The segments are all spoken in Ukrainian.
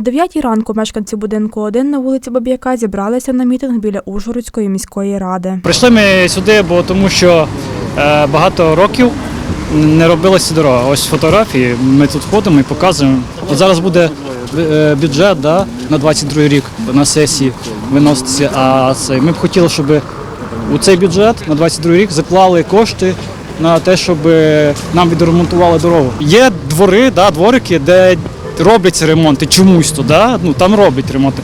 О 9 ранку мешканці будинку 1 на вулиці Баб'яка зібралися на мітинг біля Ужгородської міської ради. Прийшли ми сюди, бо тому що е, багато років не робилася дорога. Ось фотографії. Ми тут ходимо і показуємо. От зараз буде е, бюджет да, на 22 рік на сесії виноситься. А це ми б хотіли, щоб у цей бюджет на 22 рік заклали кошти на те, щоб нам відремонтували дорогу. Є двори, да, дворики, де робляться ремонти чомусь то, да? ну, там роблять ремонти.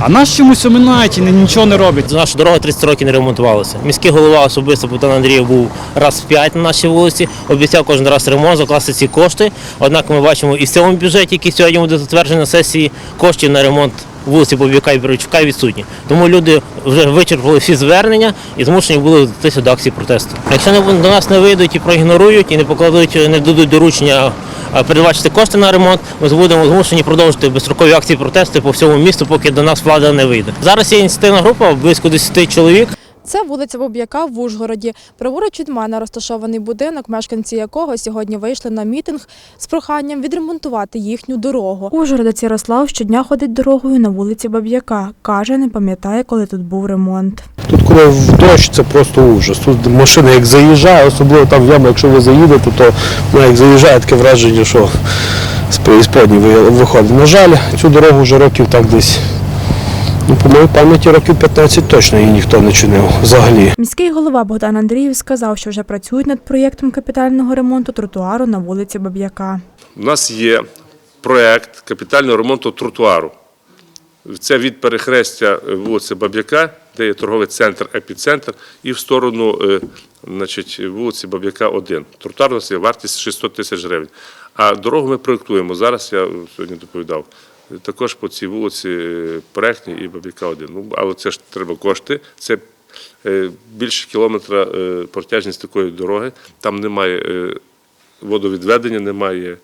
А нас чомусь оминають і нічого не роблять. Наша дорога 30 років не ремонтувалася. Міський голова особисто Богдан Андрієв був раз в п'ять на нашій вулиці, обіцяв кожен раз ремонт, закласти ці кошти. Однак ми бачимо і в цьому бюджеті, який сьогодні буде затверджений на сесії, коштів на ремонт вулиці Бобівка і Бірочка відсутні. Тому люди вже вичерпали всі звернення і змушені були вдатися до акції протесту. Якщо до нас не вийдуть і проігнорують, і не покладуть, не дадуть доручення передбачити кошти на ремонт, ми будемо змушені продовжити безстрокові акції протесту по всьому місту, поки до нас влада не вийде. Зараз є ініціативна група, близько 10 чоловік. Це вулиця Баб'яка в Ужгороді. Праворуч від мене розташований будинок, мешканці якого сьогодні вийшли на мітинг з проханням відремонтувати їхню дорогу. Ужгородець Ярослав щодня ходить дорогою на вулиці Баб'яка. Каже, не пам'ятає, коли тут був ремонт. Тут коли в дощ, це просто ужас. Тут машина як заїжджає, особливо там в яму, якщо ви заїдете, то вона як заїжджає, таке враження, що з преісподній виходить. На жаль, цю дорогу вже років так десь, ну, по моїй пам'яті, років 15 точно її ніхто не чинив взагалі. Міський голова Богдан Андріїв сказав, що вже працюють над проєктом капітального ремонту тротуару на вулиці Баб'яка. У нас є проект капітального ремонту тротуару. Це від перехрестя вулиці Баб'яка, де є торговий центр, епіцентр, і в сторону е, значить, вулиці Баб'яка 1. Тротуар у вартість 600 тисяч гривень. А дорогу ми проєктуємо. Зараз я сьогодні доповідав. Також по цій вулиці е, Перехній і Баб'яка 1. Ну, але це ж треба кошти. Це е, більше кілометра протяжність такої дороги. Там немає водовідведення, немає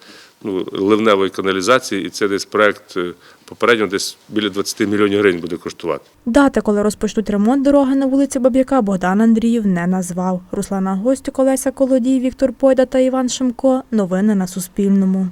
ну, ливневої каналізації, і це десь проект е, попередньо десь біля 20 мільйонів гривень буде коштувати. Дати, коли розпочнуть ремонт дороги на вулиці Баб'яка, Богдан Андріїв не назвав. Руслана Гостюк, Олеся Колодій, Віктор Пойда та Іван Шимко. Новини на Суспільному.